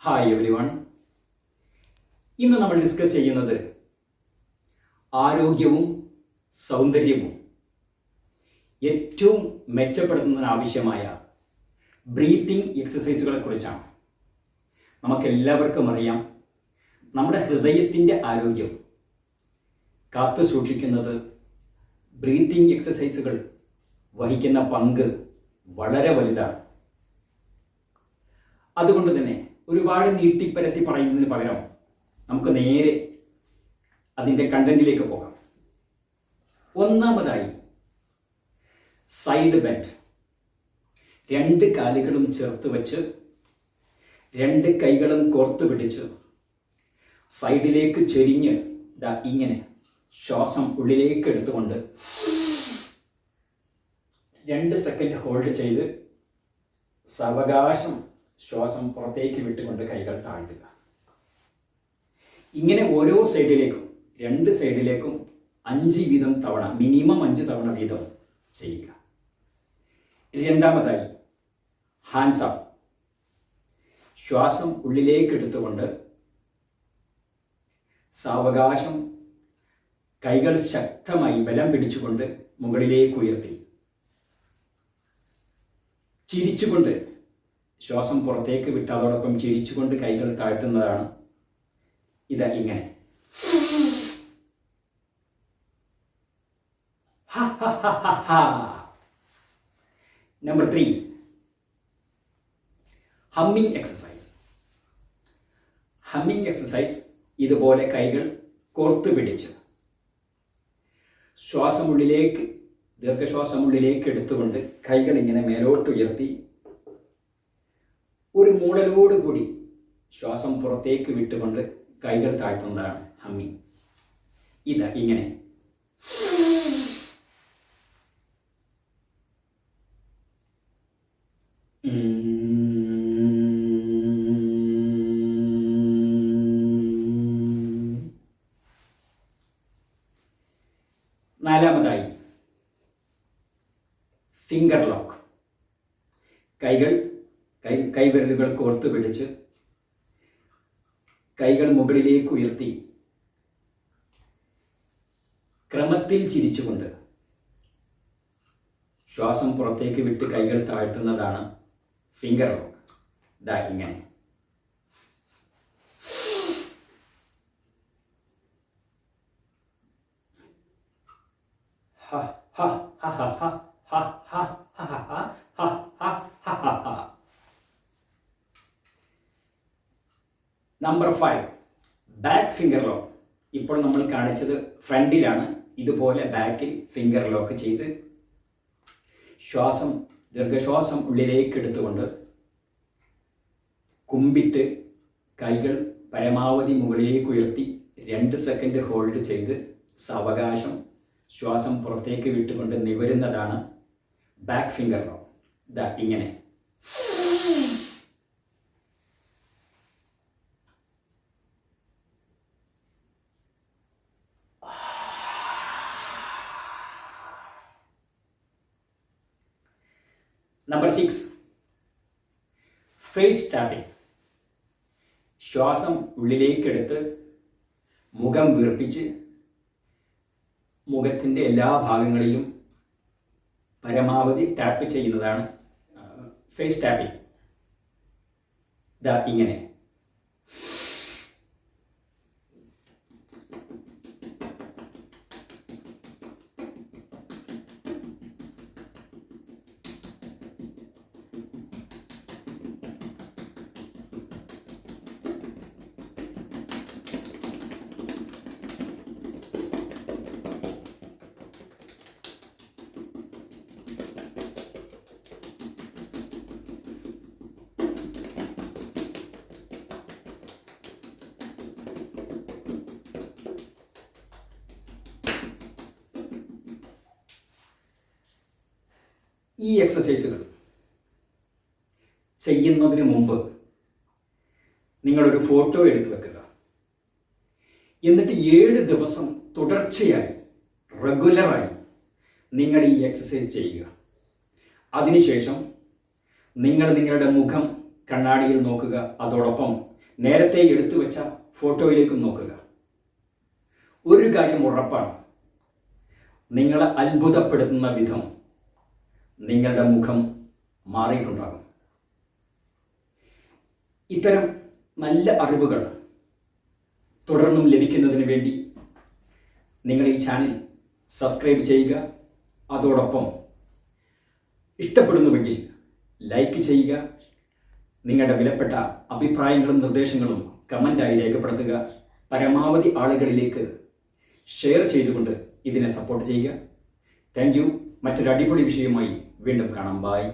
Hi every one ഇന്ന് നമ്മൾ discuss ചെയ്യുന്നത് ആരോഗ്യവും സൗന്ദര്യവും. ഏറ്റവും മെച്ചപ്പെടുത്തുന്നതിനാവശ്യമായ ബ്രീത്തിങ് എക്സസൈസുകളെ കുറിച്ചാണ്. നമുക്കെല്ലാവർക്കും അറിയാം നമ്മുടെ ഹൃദയത്തിന്റെ ആരോഗ്യം. കാത്തു സൂക്ഷിക്കുന്നത് ബ്രീത്തിങ് എക്സസൈസുകൾ വഹിക്കുന്ന പങ്ക് വളരെ വലുതാണ്. അതുകൊണ്ട് തന്നെ ഒരുപാട് നീട്ടിപ്പരത്തി പറയുന്നതിന് പകരം നമുക്ക് നേരെ അതിന്റെ കണ്ടന്റിലേക്ക് പോകാം. ഒന്നാമതായി സൈഡ് ബെൻഡ് രണ്ട് കാലുകളും ചേർത്ത് വെച്ച് രണ്ട് കൈകളും കോർത്ത് പിടിച്ച് സൈഡിലേക്ക് ചെരിഞ്ഞ് ദാ ഇങ്ങനെ ശ്വാസം ഉള്ളിലേക്ക് എടുത്തുകൊണ്ട് രണ്ട് സെക്കൻഡ് ഹോൾഡ് ചെയ്ത് സാവകാശം ശ്വാസം പുറത്തേക്ക് വിട്ടുകൊണ്ട് കൈകൾ താഴ്ത്തുക. ഇങ്ങനെ ഓരോ സൈഡിലേക്കും രണ്ട് സൈഡിലേക്കും അഞ്ച് വീതം തവണ മിനിമം അഞ്ച് തവണ വീതം ചെയ്യുക. രണ്ടാമതായി ഹാൻഡ്സ് അപ്പ് ശ്വാസം ഉള്ളിലേക്ക് എടുത്തുകൊണ്ട് സാവകാശം കൈകൾ ശക്തമായി ബലം പിടിച്ചുകൊണ്ട് മുകളിലേക്ക് ഉയർത്തി. ചിരിച്ചുകൊണ്ട് ശ്വാസം പുറത്തേക്ക് വിട്ട് അതോടൊപ്പം ചിരിച്ചുകൊണ്ട് കൈകൾ താഴ്ത്തുന്നതാണ് ഇത് ഇങ്ങനെ. Number three humming exercise humming exercise ഇതുപോലെ കൈകൾ കോർത്ത് പിടിച്ച്. ശ്വാസമുള്ളിലേക്ക് ദീർഘശ്വാസമുള്ളിലേക്ക് എടുത്തുകൊണ്ട് കൈകൾ ഇങ്ങനെ മേലോട്ട് ഉയർത്തി ഒരു മൂടലോടുകൂടി ശ്വാസം പുറത്തേക്ക് വിട്ടുകൊണ്ട് കൈകൾ താഴ്ത്തുന്നതാണ് ഹമ്മി. ഇതാ ഇങ്ങനെ. നാലാമതായി. ഫിംഗർ ലോക്ക് കൈകൾ കൈ കൈവിരലുകൾ കോർത്ത് പിടിച്ച് കൈകൾ മുകളിലേക്ക് ഉയർത്തി ക്രമത്തിൽ ചിരിച്ചുകൊണ്ട് ശ്വാസം പുറത്തേക്ക് വിട്ട് കൈകൾ താഴ്ത്തുന്നതാണ് ഫിംഗർ ലോക്ക് ദാ ഇങ്ങനെ. ഹ ഹ ഹ ഹ ഹ. Number five back finger lock ഇപ്പോൾ നമ്മൾ കാണിച്ചത് ഫ്രണ്ടിലാണ്. ഇതുപോലെ ബാക്കിൽ ഫിംഗർ ലോക്ക് ചെയ്ത് ശ്വാസം ദീർഘശ്വാസം ഉള്ളിലേക്ക് എടുത്തുകൊണ്ട് കുമ്പിട്ട് കൈകൾ പരമാവധി മുകളിലേക്ക് ഉയർത്തി രണ്ട് സെക്കൻഡ് ഹോൾഡ് ചെയ്ത് സാവകാശം ശ്വാസം പുറത്തേക്ക് വിട്ടുകൊണ്ട് നിവരുന്നതാണ് ബാക്ക് ഫിംഗർ ലോക്ക് ദാ ഇങ്ങനെ. നമ്പർ സിക്സ് ഫേസ് ടാപ്പിംഗ് ശ്വാസം ഉള്ളിലേക്കെടുത്ത് മുഖം വീർപ്പിച്ച് മുഖത്തിന്റെ എല്ലാ ഭാഗങ്ങളിലും പരമാവധി ടാപ്പ് ചെയ്യുന്നതാണ് ഫേസ് ടാപ്പിംഗ് ദാ ഇങ്ങനെ. ഈ എക്സസൈസുകൾ ചെയ്യുന്നതിന് മുമ്പ് നിങ്ങളൊരു ഫോട്ടോ എടുത്തു വെക്കുക. എന്നിട്ട് ഏഴ് ദിവസം തുടർച്ചയായി റെഗുലറായി നിങ്ങൾ ഈ എക്സസൈസ് ചെയ്യുക. അതിനുശേഷം നിങ്ങൾ നിങ്ങളുടെ മുഖം കണ്ണാടിയിൽ നോക്കുക. അതോടൊപ്പം നേരത്തെ എടുത്തു വെച്ച ഫോട്ടോയിലേക്കും നോക്കുക. ഒരു കാര്യം ഉറപ്പാണ്. നിങ്ങളെ അത്ഭുതപ്പെടുത്തുന്ന വിധം നിങ്ങളുടെ മുഖം മാറിയിട്ടുണ്ടാകും. ഇത്തരം നല്ല അറിവുകൾ തുടർന്നും ലഭിക്കുന്നതിന് വേണ്ടി നിങ്ങൾ ഈ ചാനൽ സബ്സ്ക്രൈബ് ചെയ്യുക. അതോടൊപ്പം ഇഷ്ടപ്പെടുന്നുവെങ്കിൽ ലൈക്ക് ചെയ്യുക. നിങ്ങളുടെ വിലപ്പെട്ട അഭിപ്രായങ്ങളും നിർദ്ദേശങ്ങളും കമന്റായി രേഖപ്പെടുത്തുക. പരമാവധി ആളുകളിലേക്ക് ഷെയർ ചെയ്തുകൊണ്ട് ഇതിനെ സപ്പോർട്ട് ചെയ്യുക. Thank you. മറ്റൊരു അടിപൊളി വിഷയവുമായി വീണ്ടും കാണാം. ബായ്